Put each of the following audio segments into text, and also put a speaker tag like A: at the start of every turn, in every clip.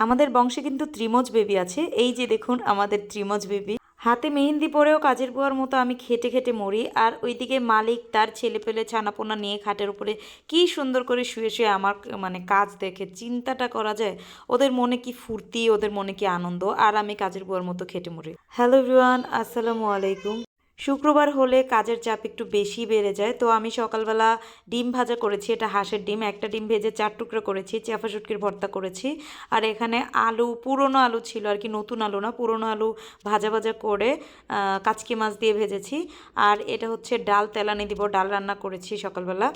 A: আমাদের বংশে কিন্তু ত্রিমজ বেবি আছে। এই যে দেখুন, আমাদের ত্রিমজ বেবি। হাতে মেহেন্দি পরেও কাজের বুয়ার মতো আমি খেটে খেটে মরি। আর ওইদিকে মালিক তার ছেলে পেলে ছানাপোনা নিয়ে খাটের উপরে কি সুন্দর করে শুয়ে শুয়ে আমার মানে কাজ দেখে চিন্তাটা করা যায়। ওদের মনে কি ফুর্তি, ওদের মনে কি আনন্দ, আর আমি কাজের বুয়ার মতো খেটে মরি। হ্যালো রিওয়ান আসসালামু আলাইকুম। শুক্রবার হলে কাজের চাপ একটু বেশি বেড়ে যায়। তো আমি সকালবেলা ডিম ভাজা করেছি এটা হাঁসের ডিম একটা ডিম ভেজে চার টুকরো করেছি চাফা শুটকির ভর্তা করেছি। আর এখানে আলু পুরনো আলু ছিল আর কি নতুন আলু না পুরনো আলু ভাজা ভাজা করে কাচকি মাছ দিয়ে ভেজেছি। আর এটা হচ্ছে ডাল তেলানি দিব ডাল রান্না করেছি সকালবেলা।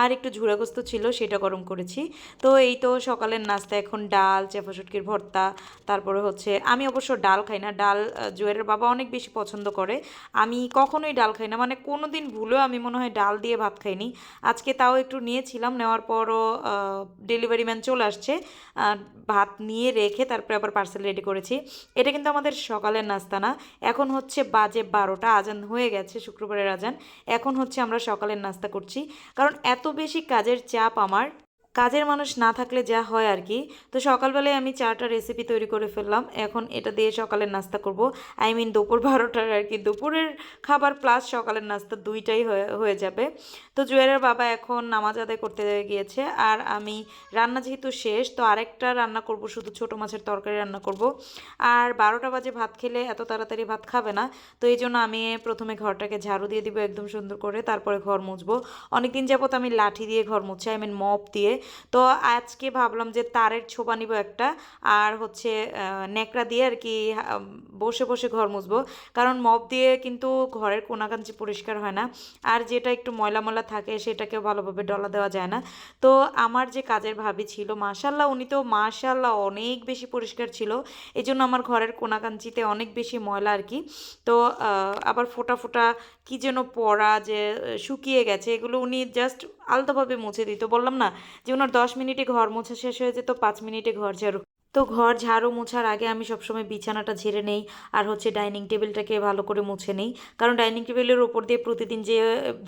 A: আর একটু ঝুড়াগোস্ত ছিল সেটা গরম করেছি। তো এই তো সকালের নাস্তা এখন ডাল চাফা শুটকির ভর্তা তারপরে হচ্ছে আমি অবশ্য ডাল খাই না ডাল আহ, জুয়েলের বাবা অনেক বেশি পছন্দ করে। আমি কখনোই ডাল খাই না। মানে কোনো দিন ভুলেও আমি মনে হয় ডাল দিয়ে ভাত খাইনি। আজকে তাও একটু নিয়েছিলাম, নেওয়ার পরও ডেলিভারি ম্যান চলে আসছে। ভাত নিয়ে রেখে তারপরে আবার পার্সেল রেডি করেছি। এটা কিন্তু আমাদের সকালের নাস্তা না। এখন হচ্ছে বাজে বারোটা, আজান হয়ে গেছে, শুক্রবারের আজান। এখন হচ্ছে আমরা সকালের নাস্তা করছি। কারণ এত বেশি কাজের চাপ আমার কাজের মানুষ না থাকলে যা হয় আর কি। তো সকালবেলায় আমি চারটা রেসিপি তৈরি করে ফেললাম। এখন এটা দিয়ে সকালের নাস্তা করব। আই মিন দুপুর বারোটার আর কি। দুপুরের খাবার প্লাস সকালের নাস্তা দুইটাই হয়ে যাবে। তো জুয়েলের বাবা এখন নামাজ আদায় করতে গিয়েছে। আর আমি রান্না যেহেতু শেষ, তো আরেকটা রান্না করব, শুধু ছোটো মাছের তরকারি রান্না করব। আর বারোটা বাজে ভাত খেলে এত তাড়াতাড়ি ভাত খাবে না। তো এই জন্য আমি প্রথমে ঘরটাকে ঝাড়ু দিয়ে দিব একদম সুন্দর করে। তারপরে ঘর মুছবো। অনেকদিন যাবত আমি লাঠি দিয়ে ঘর মুছছি। আই মিন মপ দিয়ে। তো আজকে ভাবলাম যে তারের ছোপা নিব একটা আর হচ্ছে আহ, ন্যাকড়া দিয়ে আর কি বসে বসে ঘর মুছবো। কারণ মপ দিয়ে কিন্তু ঘরের কোনাকাঞ্চি পরিষ্কার হয় না। আর যেটা একটু ময়লা ময়লা থাকে সেটাকে ভালোভাবে ডলা দেওয়া যায় না। তো আমার যে কাজের ভাবি ছিল মাশাল্লাহ উনি তো মাশাল্লাহ অনেক বেশি পরিষ্কার ছিল। এই জন্য আমার ঘরের কোনাকাঞ্চিতে অনেক বেশি ময়লা আর কি। তো আবার ফোটা ফোটা কি যেন পড়া যে শুকিয়ে গেছে এগুলো উনি জাস্ট আলতোভাবে মুছে দিত বললাম না যে ওনার দশ মিনিটে ঘর মোছা শেষ হয়ে যেত, পাঁচ মিনিটে ঘর ঝাড়ু। তো ঘর ঝাড়ু মোছার আগে আমি সবসময় বিছানাটা ঝেড়ে নেই আর হচ্ছে ডাইনিং টেবিলটাকে ভালো করে মুছে নেই। কারণ ডাইনিং টেবিলের ওপর দিয়ে প্রতিদিন যে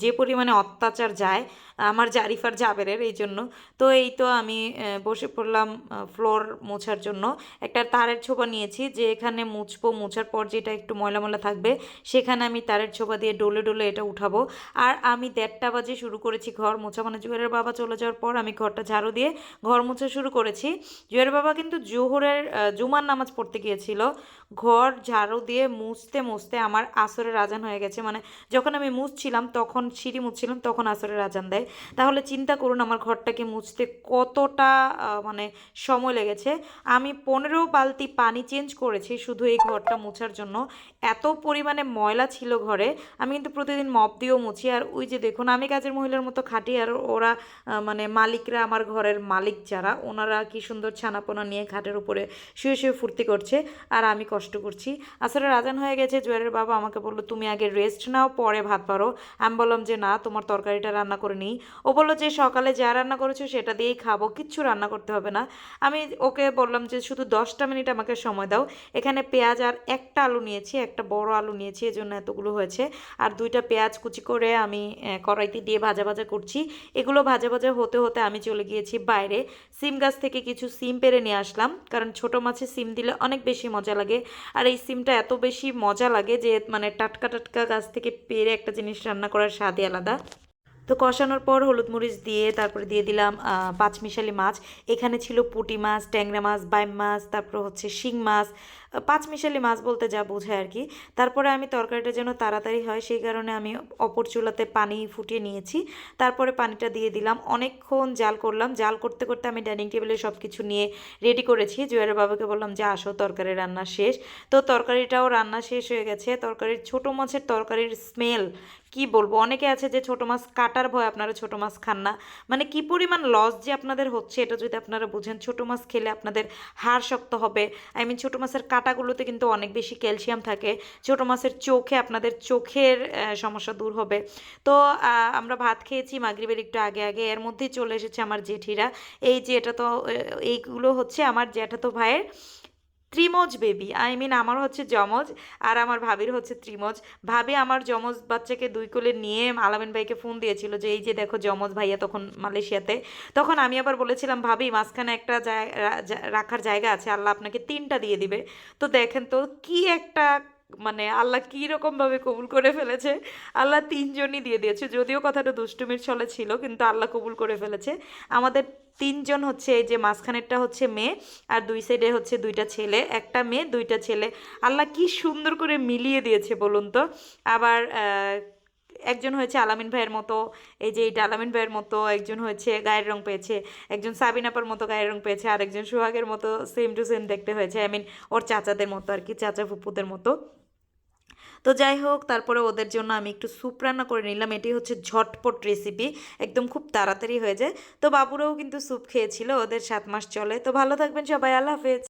A: যে পরিমাণে অত্যাচার যায় আমার জারিফার জাবেরের এই জন্য। তো এই তো আমি বসে পড়লাম ফ্লোর মোছার জন্য। একটা তারের ছোপা নিয়েছি যে এখানে মুছবো, মোছার পর যেটা একটু ময়লা ময়লা থাকবে সেখানে আমি তারের ছোপা দিয়ে ডোলে ডোলে এটা উঠাবো। আর আমি দেড়টা বাজে শুরু করেছি ঘর মোছা মানে জুয়েলের বাবা চলে যাওয়ার পর আমি ঘরটা ঝাড়ু দিয়ে ঘর মোছা শুরু করেছি। জুয়েলের বাবা কিন্তু জোহরের জুমার নামাজ পড়তে গিয়েছিল। ঘর ঝাড়ু দিয়ে মুছতে মুছতে আমার আসরের আজান হয়ে গেছে। মানে যখন আমি মুছছিলাম, তখন সিঁড়ি মুছছিলাম, তখন আসরের আজান দেয়। তাহলে চিন্তা করুন আমার ঘরটাকে মুছতে কতটা মানে সময় লেগেছে। আমি পনেরো বালতি পানি চেঞ্জ করেছি শুধু এই ঘরটা মোছার জন্য। এত পরিমাণে ময়লা ছিল ঘরে, আমি কিন্তু প্রতিদিন মপ দিয়েও মুছি। আর ওই যে দেখুন, আমি কাজের মহিলার মতো খাটি, আর ওরা মানে মালিকরা আমার ঘরের মালিক যারা, ওনারা কি সুন্দর ছানাপোনা নিয়ে খাটের উপরে শুয়ে শুয়ে ফুর্তি করছে, আর আমি কষ্ট করছি। আসলে রাজান হয়ে গেছে, জুয়ারের বাবা আমাকে বলল, তুমি আগে রেস্ট নাও, পরে ভাত পারো। আমি বললাম যে, না, তোমার তরকারিটা রান্না করে নিই। ও বলল যে সকালে যা রান্না করেছ সেটা দিয়েই খাব, কিচ্ছু রান্না করতে হবে না। আমি ওকে বললাম যে শুধু দশটা মিনিট আমাকে সময় দাও। এখানে পেঁয়াজ আর একটা আলু নিয়েছি, একটা বড় আলু নিয়েছি, এজন্য এতগুলো হয়েছে। আর দুইটা পেঁয়াজ কুচি করে আমি কড়াইতে দিয়ে ভাজা ভাজা করছি। এগুলো ভাজা ভাজা হতে হতে আমি চলে গিয়েছি বাইরে। সিম গাছ থেকে কিছু সিম পেরে নিয়ে আসলাম, কারণ ছোট মাছে সিম দিলে অনেক বেশি মজা লাগে। আর এই সিমটা এত বেশি মজা লাগে যে মানে টাটকা টাটকা গাছ থেকে পেরে একটা জিনিস রান্না করার স্বাদই আলাদা। তো কষানোর পর হলুদ মরিচ দিয়ে তারপরে দিয়ে দিলাম পাঁচমিশালি মাছ। এখানে ছিল পুঁটি মাছ, ট্যাংরা মাছ, বাইম মাছ, তারপর হচ্ছে শিং মাছ। পাঁচমিশালি মাছ বলতে যা বোঝায় আর কি। তারপরে আমি তরকারিটা যেন তাড়াতাড়ি হয়, সেই কারণে আমি অপর চুলাতে পানি ফুটিয়ে নিয়েছি। তারপরে পানিটা দিয়ে দিলাম। অনেকক্ষণ জাল করলাম। জাল করতে করতে আমি ডাইনিং টেবিলে সব কিছু নিয়ে রেডি করেছি। জুয়ারের বাবাকে বললাম, যে, আসো, তরকারি রান্না শেষ। তো তরকারিটাও রান্না শেষ হয়ে গেছে। তরকারির ছোটো মাছের তরকারির স্মেল, কি বলব? অনেকে আছে যে ছোটো মাছ কাটার ভয় আপনারা ছোটো মাছ খান না। মানে কি পরিমাণ লস যে আপনাদের হচ্ছে, এটা যদি আপনারা বুঝেন, ছোটো মাছ খেলে আপনাদের হাড় শক্ত হবে। আই মিন ছোটো মাছের কাটাগুলোতে কিন্তু অনেক বেশি ক্যালসিয়াম থাকে। ছোটো মাছের চোখে আপনাদের চোখের সমস্যা দূর হবে। তো আমরা ভাত খেয়েছি মাগরিবের একটু আগে আগে, এর মধ্যেই চলে এসেছে আমার জেঠিরা। এই যে এটা তো এইগুলো হচ্ছে আমার জ্যাঠাতো ভাইয়ের ত্রিমজ বেবি আই মিন আমার হচ্ছে যমজ আর আমার ভাবির হচ্ছে ত্রিমজ। ভাবি আমার যমজ বাচ্চাকে দুই কোলে নিয়ে আলামিন ভাইকে ফোন দিয়েছিল যে, এই যে দেখো যমজ ভাইয়া তখন মালয়েশিয়াতে। তখন আমি আবার বলেছিলাম, ভাবি, মাঝখানে একটা রাখার জায়গা আছে, আল্লাহ আপনাকে তিনটা দিয়ে দিবে। তো দেখেন তো কি একটা মানে আল্লাহ কী রকমভাবে কবুল করে ফেলেছে? আল্লাহ তিনজনই দিয়ে দিয়েছে। যদিও কথাটা দুষ্টুমির ছলে ছিল, কিন্তু আল্লাহ কবুল করে ফেলেছে। আমাদের তিনজন হচ্ছে এই যে মাঝখানেরটা হচ্ছে মেয়ে, আর দুই সাইডে হচ্ছে দুইটা ছেলে, একটা মেয়ে, দুইটা ছেলে। আল্লাহ কি সুন্দর করে মিলিয়ে দিয়েছে বলুন তো। আবার একজন হয়েছে আলামিন ভাইয়ের মতো, এই যে এইটা আলামিন ভাইয়ের মতো, একজন হয়েছে গায়ের রং পেয়েছে, একজন সাবিনাপার মতো গায়ের রং পেয়েছে, আর একজন সোহাগের মতো সেম টু সেম দেখতে হয়েছে আই মিন ওর চাচাদের মতো আর কি, চাচা ফুপুদের মতো। তো যাই হোক, তারপরে ওদের জন্য আমি একটু স্যুপ রান্না করে নিলাম, এটি হচ্ছে ঝটপট রেসিপি একদম খুব তাড়াতাড়ি হয়ে যায়। তো বাবুরাও কিন্তু স্যুপ খেয়েছিল, ওদের সাত মাস চলে। তো ভালো থাকবেন সবাই, আল্লাহ হাফেজ।